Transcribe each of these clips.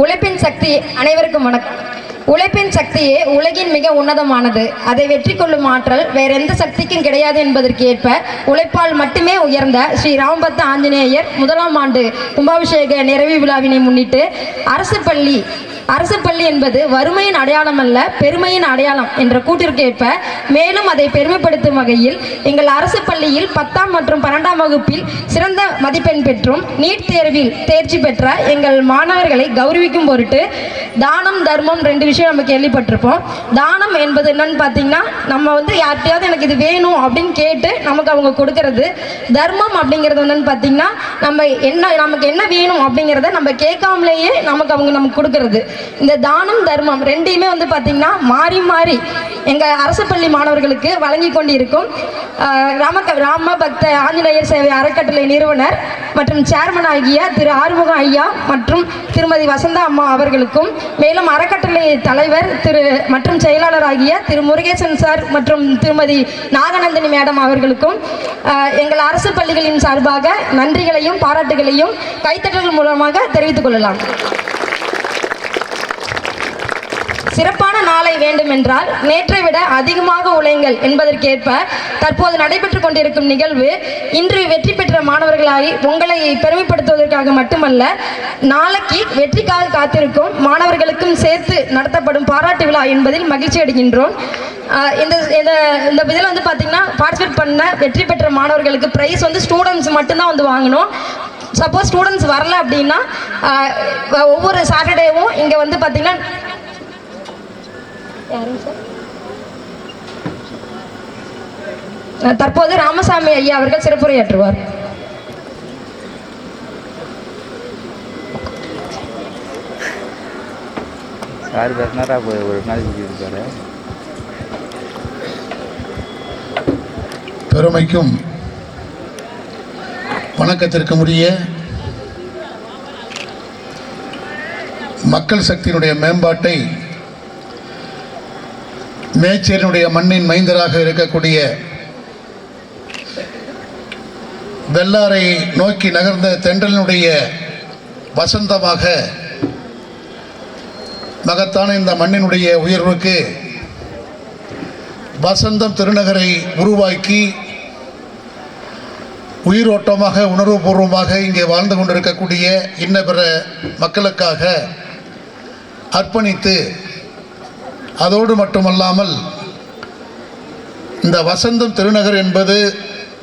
உழைப்பின் சக்தி அனைவருக்கும் வணக்கம். உழைப்பின் சக்தியே உலகின் மிக உன்னதமானது. அதை வெற்றி கொள்ளும் ஆற்றல் வேற எந்த சக்திக்கும் கிடையாது என்பதற்கு ஏற்ப உழைப்பால் மட்டுமே உயர்ந்த ஸ்ரீ ராம்பத்த ஆஞ்சநேயர் முதலாம் ஆண்டு கும்பாபிஷேக நிறைவு விழாவினை முன்னிட்டு அரசு பள்ளி அரசு பள்ளி என்பது வறுமையின் அடையாளம் அல்ல பெருமையின் அடையாளம் என்ற கூட்டிற்கேற்ப மேலும் அதை பெருமைப்படுத்தும் வகையில் எங்கள் அரசு பள்ளியில் பத்தாம் மற்றும் பன்னெண்டாம் வகுப்பில் சிறந்த மதிப்பெண் பெற்றும் நீட் தேர்வில் தேர்ச்சி பெற்ற எங்கள் மாணவர்களை கௌரவிக்கும் பொருட்டு தானம் தர்மம் ரெண்டு விஷயம் நம்ம கேள்விப்பட்டிருப்போம். தானம் என்பது என்னன்னு பார்த்தீங்கன்னா நம்ம வந்து யார்கிட்டயாவது எனக்கு இது வேணும் அப்படின்னு கேட்டு நமக்கு அவங்க கொடுக்கறது. தர்மம் அப்படிங்கிறது என்னன்னு பார்த்தீங்கன்னா நம்ம என்ன நமக்கு என்ன வேணும் அப்படிங்கிறத நம்ம கேட்காமலேயே நமக்கு அவங்க நமக்கு கொடுக்கறது. இந்த தானம் தர்மம் ரெண்டையுமே வந்து பார்த்தீங்கன்னா மாறி மாறி எங்கள் அரசு பள்ளி மாணவர்களுக்கு வழங்கி கொண்டிருக்கும். இருக்கும் ராம ராம பக்த ஆஞ்சநேயர் சேவை அறக்கட்டளை நிறுவனர் மற்றும் சேர்மன் ஆகிய திரு ஆறுமுகம் ஐயா மற்றும் திருமதி வசந்தா அம்மா அவர்களுக்கும் மேலும் அறக்கட்டளை தலைவர் திரு மற்றும் செயலாளர் ஆகிய திரு முருகேசன் சார் மற்றும் திருமதி நாகநந்தினி மேடம் அவர்களுக்கும் எங்கள் அரசு பள்ளிகளின் சார்பாக நன்றிகளையும் பாராட்டுகளையும் கைத்தட்டல் மூலமாக தெரிவித்துக் கொள்ளலாம். சிறப்பான நாளை வேண்டுமென்றால் நேற்றை விட அதிகமாக உழைங்கள் என்பதற்கேற்ப தற்போது நடைபெற்றுக் கொண்டிருக்கும் நிகழ்வு இன்று வெற்றி பெற்ற மாணவர்களாகி உங்களை பெருமைப்படுத்துவதற்காக மட்டுமல்ல நாளைக்கு வெற்றிக்காக காத்திருக்கும் மாணவர்களுக்கும் சேர்த்து நடத்தப்படும் பாராட்டு விழா என்பதில் மகிழ்ச்சி அடைகின்றோம். இந்த இந்த இந்த இதில் வந்து பார்த்திங்கன்னா பார்ட்டிசிபேட் பண்ண வெற்றி பெற்ற மாணவர்களுக்கு ப்ரைஸ் வந்து ஸ்டூடெண்ட்ஸ் மட்டும்தான் வந்து வாங்கணும். சப்போஸ் ஸ்டூடெண்ட்ஸ் வரல அப்படின்னா ஒவ்வொரு சாட்டர்டேவும் இங்கே வந்து பார்த்திங்கன்னா யாருங்க சார் தற்போது ராமசாமி ஐயா அவர்கள் சிறப்புரையாற்றுவார். யார் பேசினாரா? இப்போ ஒரு நாளைக்கு இருக்காரு பெருமைக்கும் வணக்கத்திற்கும் உரிய மக்கள் சக்தியினுடைய மேம்பாட்டை மேச்சேரினுடைய மண்ணின் மைந்தராக இருக்கக்கூடிய வெள்ளாரை நோக்கி நகர்ந்த தென்றலினுடைய வசந்தமாக மகத்தான இந்த மண்ணினுடைய உயர்வுக்கு வசந்தம் திருநகரை உருவாக்கி உயிரோட்டமாக உணர்வுபூர்வமாக இங்கே வாழ்ந்து கொண்டிருக்கக்கூடிய இன்ன பிற மக்களுக்காக அர்ப்பணித்து அதோடு மட்டுமல்லாமல் இந்த வசந்தம் திருநகர் என்பது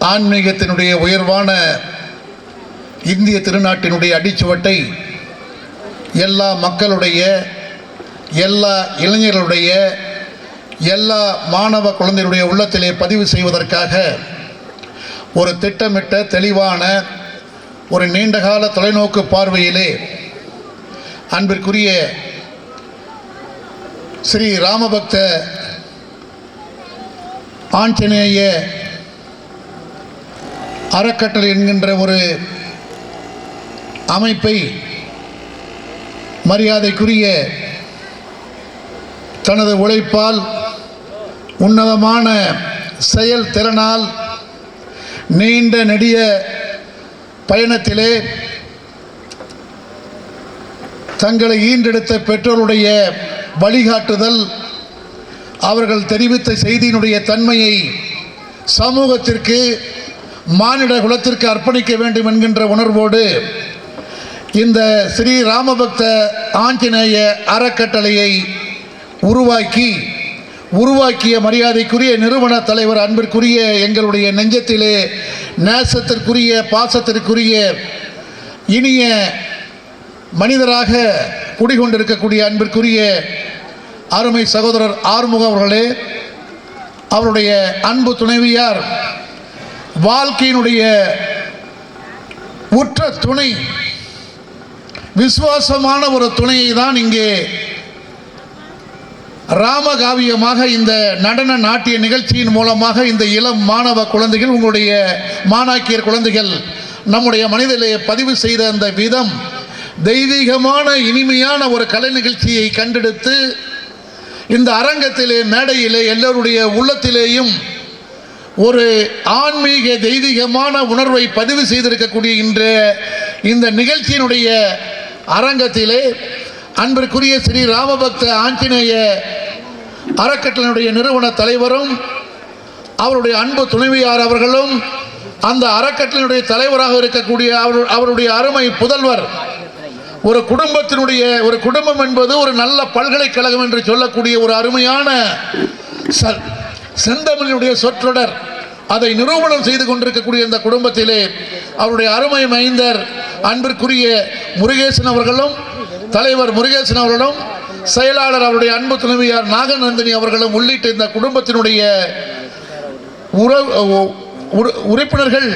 ஆன்மீகத்தினுடைய உயர்வான இந்திய திருநாட்டினுடைய அடிச்சுவட்டை எல்லா மக்களுடைய எல்லா இளைஞர்களுடைய எல்லா மாணவ குழந்தைகளுடைய உள்ளத்திலே பதிவு செய்வதற்காக ஒரு திட்டமிட்ட தெளிவான ஒரு நீண்டகால தொலைநோக்கு பார்வையிலே அன்பிற்குரிய ஸ்ரீ ராமபக்த ஆஞ்சநேய அறக்கட்டளை என்கின்ற ஒரு அமைப்பை மரியாதைக்குரிய தனது உழைப்பால் உன்னதமான செயல் திறனால் நீண்ட நெடிய பயணத்திலே தங்களை ஈன்றெடுத்த பெற்றோருடைய வழிகாட்டுதல் அவர்கள் தெரிவித்த செய்தியினுடைய தன்மையை சமூகத்திற்கு மானிட குலத்திற்கு அர்ப்பணிக்க வேண்டும் என்கின்ற உணர்வோடு இந்த ஸ்ரீ ராமபக்த ஆஞ்சநேய அறக்கட்டளையை உருவாக்கி உருவாக்கிய மரியாதைக்குரிய நிறுவன தலைவர் அன்பிற்குரிய எங்களுடைய நெஞ்சத்திலே நேசத்திற்குரிய பாசத்திற்குரிய இனிய மனிதராக குடிகொண்டிருக்கக்கூடிய அன்பிற்குரிய அருமை சகோதரர் ஆறுமுகம் அவர்களே அவருடைய அன்பு துணைவியார் வாழ்க்கையினுடைய உற்ற துணை விசுவாசமான ஒரு துணையை தான் இங்கே ராமகாவியமாக இந்த நடன நாட்டிய நிகழ்ச்சியின் மூலமாக இந்த இளம் மாணவ குழந்தைகள் உங்களுடைய மாணாக்கியர் குழந்தைகள் நம்முடைய மனிதனை பதிவு செய்த அந்த விதம் தெய்வீகமான இனிமையான ஒரு கலை நிகழ்ச்சியை கண்டெடுத்து இந்த அரங்கத்திலே மேடையிலே எல்லோருடைய உள்ளத்திலேயும் ஒரு ஆன்மீக தெய்வீகமான உணர்வை பதிவு செய்திருக்கக்கூடிய இன்ற இந்த நிகழ்ச்சியினுடைய அரங்கத்திலே அன்பிற்குரிய ஸ்ரீ ராமபக்த ஆஞ்சநேய அறக்கட்டளையினுடைய நிறுவன தலைவரும் அவருடைய அன்பு துணைவியார் அவர்களும் அந்த அறக்கட்டளையினுடைய தலைவராக இருக்கக்கூடிய அவர் அவருடைய அருமை புதல்வர் ஒரு குடும்பத்தினுடைய ஒரு குடும்பம் என்பது ஒரு நல்ல பல்கலைக்கழகம் என்று சொல்லக்கூடிய ஒரு அருமையான ச- செந்தமிழினுடைய சொற்றொடர். அதை நிரூபணம் செய்து கொண்டிருக்கக்கூடிய இந்த குடும்பத்திலே அவருடைய அருமை மைந்தர் அன்பிற்குரிய முருகேசன் அவர்களும் தலைவர் முருகேசன் அவர்களும் செயலாளர் அவருடைய அன்பு துணைவியார் நாகநந்தினி அவர்களும் உள்ளிட்ட இந்த குடும்பத்தினுடைய உறவு உறுப்பினர்கள்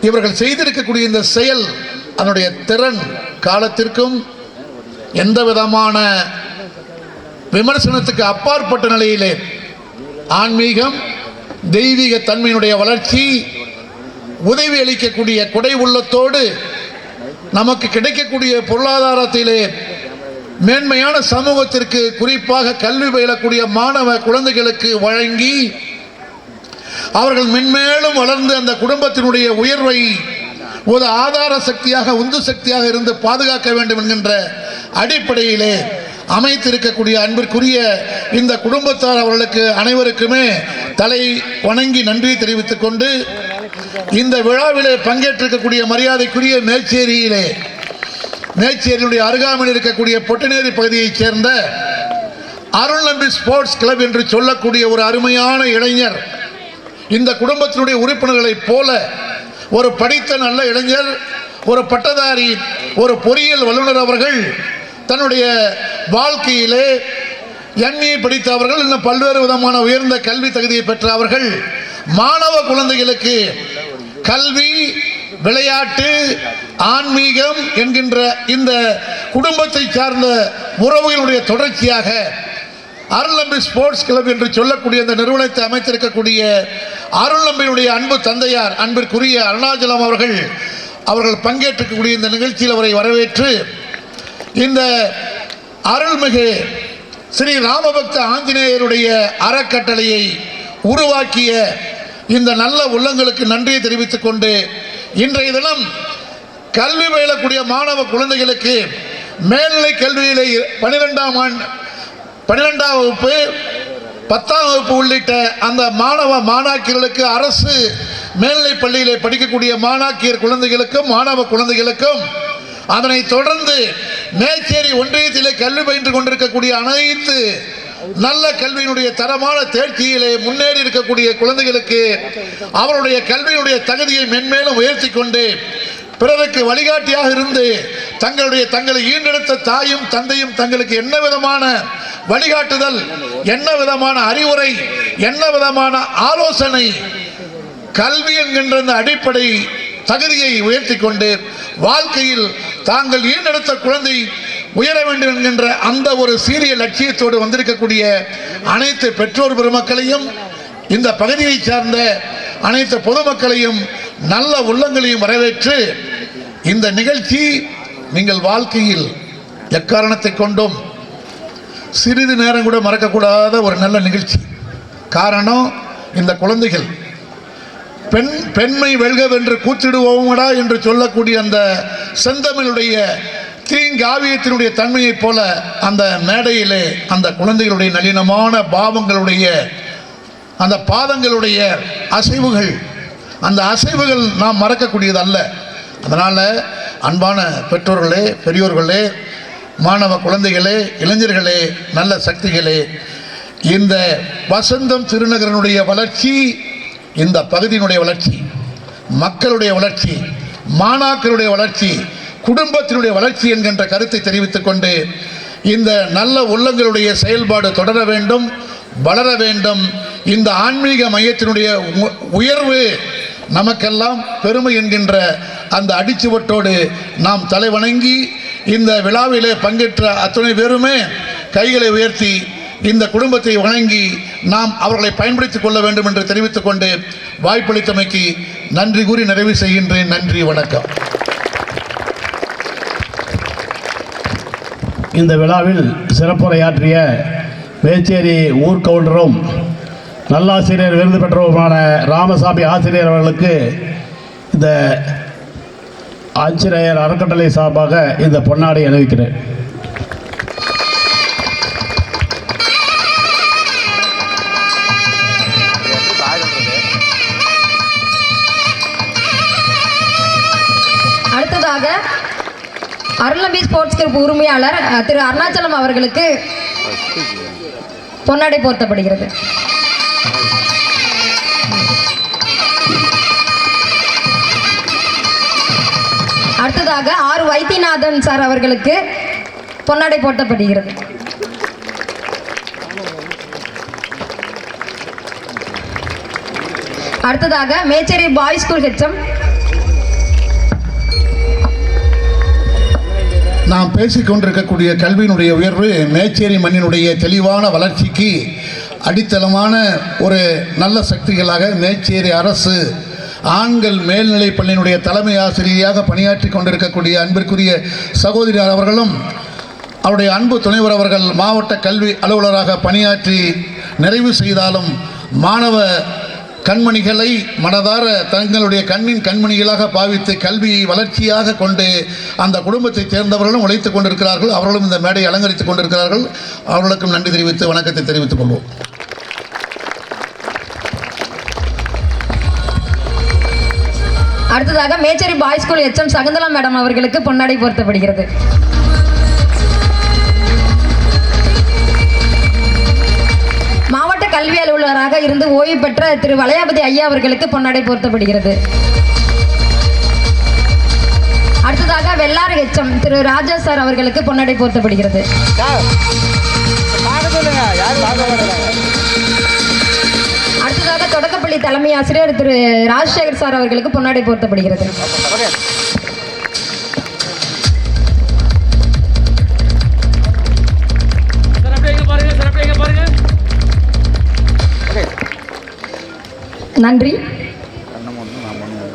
இவர்கள் செய்திருக்கக்கூடிய இந்த செயல் அதனுடைய திறன் காலத்திற்கும் எந்த விதமான விமர்சனத்துக்கு அப்பாற்பட்ட நிலையிலே ஆன்மீகம் தெய்வீக தன்மையினுடைய வளர்ச்சி உதவி அளிக்கக்கூடிய கொடை உள்ளத்தோடு நமக்கு கிடைக்கக்கூடிய பொருளாதாரத்திலே மேன்மையான சமூகத்திற்கு குறிப்பாக கல்வி பயிலக்கூடிய மாணவ குழந்தைகளுக்கு வழங்கி அவர்கள் மென்மேலும் வளர்ந்து அந்த குடும்பத்தினுடைய உயர்வை ஒரு ஆதார சக்தியாக உந்து சக்தியாக இருந்து பாதுகாக்க வேண்டும் என்கின்ற அடிப்படையிலே அமைத்திருக்கக்கூடிய அன்பிற்குரிய இந்த குடும்பத்தார் அவர்களுக்கு அனைவருக்குமே தலை வணங்கி நன்றி தெரிவித்துக் கொண்டு இந்த விழாவிலே பங்கேற்றிருக்கக்கூடிய மரியாதைக்குரிய மேச்சேரியிலே மேச்சேரியினுடைய அருகாமையில் இருக்கக்கூடிய பொட்டினேரி பகுதியைச் சேர்ந்த அருள் நம்பி ஸ்போர்ட்ஸ் கிளப் என்று சொல்லக்கூடிய ஒரு அருமையான இளைஞர் இந்த குடும்பத்தினுடைய உறுப்பினர்களைப் போல ஒரு படித்த நல்ல இளைஞர் ஒரு பட்டதாரி ஒரு பொறியியல் வல்லுநர் அவர்கள் தன்னுடைய வாழ்க்கையிலே எம்ஏ படித்த அவர்கள் இன்னும் பல்வேறு விதமான உயர்ந்த கல்வி தகுதியை பெற்ற அவர்கள். மாணவ குழந்தைகளுக்கு கல்வி விளையாட்டு ஆன்மீகம் என்கின்ற இந்த குடும்பத்தை சார்ந்த உறவுகளுடைய தொடர்ச்சியாக அருள்நம்பி ஸ்போர்ட்ஸ் கிளப் என்று சொல்லக்கூடிய இந்த நிறுவனத்தை அமைத்திருக்கக்கூடிய அருளம்பினுடைய அன்பு தந்தையார் அன்பிற்குரிய அருணாச்சலம் அவர்கள் அவர்கள் பங்கேற்றிருக்கக்கூடிய இந்த நிகழ்ச்சியில் அவரை வரவேற்று இந்த அருள்மிகு ஸ்ரீ ராமபக்த ஆஞ்சநேயருடைய அறக்கட்டளையை உருவாக்கிய இந்த நல்ல உள்ளங்களுக்கு நன்றியை தெரிவித்துக் கொண்டு இன்றைய தினம் கல்வி பயிலக்கூடிய மாணவ குழந்தைகளுக்கு மேல்நிலை கல்வியிலே பனிரெண்டாம் ஆண்டு பன்னிரெண்டாம் வகுப்பு பத்தாம் வகுப்பு உள்ளிட்ட அந்த மாணவ மாணாக்கியர்களுக்கு அரசு மேல்நிலை பள்ளியிலே படிக்கக்கூடிய மாணாக்கியர் குழந்தைகளுக்கும் மாணவ குழந்தைகளுக்கும் அதனைத் தொடர்ந்து மேச்சேரி ஒன்றியத்திலே கல்வி பயின்று கொண்டிருக்கக்கூடிய அனைத்து நல்ல கல்வியினுடைய தரமான தேர்ச்சியிலே முன்னேறி இருக்கக்கூடிய குழந்தைகளுக்கு அவருடைய கல்வியினுடைய தகுதியை மென்மேலும் உயர்த்தி கொண்டு பிறருக்கு வழிகாட்டியாக இருந்து தங்களுடைய தங்களை ஈண்டெடுத்த தாயும் தந்தையும் தங்களுக்கு என்ன விதமான வழிகாட்டுதல் என்ன விதமான அறிவுரை என்ன விதமான ஆலோசனை கல்வி என்கின்ற அந்த அடிப்படை தகுதியை உயர்த்தி கொண்டு வாழ்க்கையில் தாங்கள் ஈண்டெடுத்த குழந்தை உயர வேண்டும் என்கின்ற அந்த ஒரு சீரிய லட்சியத்தோடு வந்திருக்கக்கூடிய அனைத்து பெற்றோர் பெருமக்களையும் இந்த பகுதியைச் சார்ந்த அனைத்து பொதுமக்களையும் நல்ல உள்ளங்களையும் வரவேற்று இந்த நிகழ்ச்சி நீங்கள் வாழ்க்கையில் எக்காரணத்தை கொண்டும் சிறிது நேரம் கூட மறக்கக்கூடாத ஒரு நல்ல நிகழ்ச்சி. காரணம் இந்த குழந்தைகள். பெண் பெண்மை வெல்கவென்று கூத்திடுவோமடா என்று சொல்லக்கூடிய அந்த செந்தமிழுடைய தீங்காவியத்தினுடைய தன்மையைப் போல அந்த மேடையிலே அந்த குழந்தைகளுடைய நளினமான பாவங்களுடைய அந்த பாதங்களுடைய அசைவுகள். அந்த அசைவுகள் நாம் மறக்கக்கூடியது அல்ல அதனால் அன்பான பெற்றோர்களே பெரியோர்களே மாணவ குழந்தைகளே இளைஞர்களே நல்ல சக்திகளே இந்த வசந்தம் திருநகரனுடைய வளர்ச்சி இந்த பகுதியினுடைய வளர்ச்சி மக்களுடைய வளர்ச்சி மாணாக்கருடைய வளர்ச்சி குடும்பத்தினுடைய வளர்ச்சி என்கின்ற கருத்தை தெரிவித்துக் கொண்டு இந்த நல்ல உள்ளங்களுடைய செயல்பாடு தொடர வேண்டும் வளர வேண்டும். இந்த ஆன்மீக மையத்தினுடைய உ- உயர்வு நமக்கெல்லாம் பெருமை என்கின்ற அந்த அடிச்சுவட்டோடு நாம் தலைவணங்கி இந்த விழாவிலே பங்கேற்ற அத்துணை பேருமே கைகளை உயர்த்தி இந்த குடும்பத்தை வணங்கி நாம் அவர்களை பயன்படுத்திக் கொள்ள வேண்டும் என்று தெரிவித்துக் கொண்டு வாய்ப்பளித்தமைக்கு நன்றி கூறி நிறைவு செய்கின்றேன். நன்றி வணக்கம். இந்த விழாவில் சிறப்புரையாற்றிய வேச்சேரி ஊர்கவுண்டரும் நல்லாசிரியர் விருது பெற்றவருமான ராமசாமி ஆசிரியர் அவர்களுக்கு இந்த ஆஞ்சநேயர் அறக்கட்டளை சார்பாக இந்த பொன்னாடை அணிவிக்கிறேன். அடுத்ததாக அருளம்பி ஸ்போர்ட்ஸ் கிளப் உரிமையாளர் திரு அருணாச்சலம் அவர்களுக்கு பொன்னாடை போர்த்தப்படுகிறது. அடுத்ததாக ஆர் வைத்தியநாதன் சார் அவர்களுக்கு பொன்னாடை போட்டப்படுகிறது. அடுத்ததாக மேச்சேரி பாய்ஸ் ஸ்கூல் ஹெச்எம் நாம் பேசிக்கொண்டிருக்கக்கூடிய கல்வியினுடைய உயர்வு மேச்சேரி மண்ணினுடைய தெளிவான வளர்ச்சிக்கு அடித்தளமான ஒரு நல்ல சக்திகளாக மேச்சேரி அரசு ஆண்கள் மேல்நிலை பள்ளியினுடைய தலைமை ஆசிரியராக பணியாற்றி கொண்டிருக்கக்கூடிய அன்பிற்குரிய சகோதரியார் அவர்களும் அவருடைய அன்பு துணைவர் அவர்கள் மாவட்ட கல்வி அலுவலராக பணியாற்றி நிறைவு செய்தாலும் மாணவ கண்மணிகளை மனதார தங்களுடைய கண்ணின் கண்மணிகளாக பாவித்து கல்வியை வளர்ச்சியாக கொண்டு அந்த குடும்பத்தைச் சேர்ந்தவர்களும் உழைத்துக் கொண்டிருக்கிறார்கள். அவர்களும் இந்த மேடையை அலங்கரித்துக் கொண்டிருக்கிறார்கள். அவர்களுக்கும் நன்றி தெரிவித்து வணக்கத்தை தெரிவித்துக் கொள்வோம். அடுத்ததாக Mecheri boys school HM Shakuntala madam அவர்களுக்கு பொன்னாடை பொருத்தப்படுகிறது. மாவட்ட கல்வி அலுவலராக இருந்து ஓய்வு பெற்ற திரு வளையாபதி ஐயா அவர்களுக்கு பொன்னாடை பொருத்தப்படுகிறது. அடுத்ததாக வெள்ளாறு எச்எம் திரு ராஜா சார் அவர்களுக்கு பொன்னாடை போர்த்தப்படுகிறது. தலைமை ஆசிரியர் திரு ராஜசேகர் சார் அவர்களுக்கு பொன்னாடை போர்த்தப்படுகிறது. நன்றி.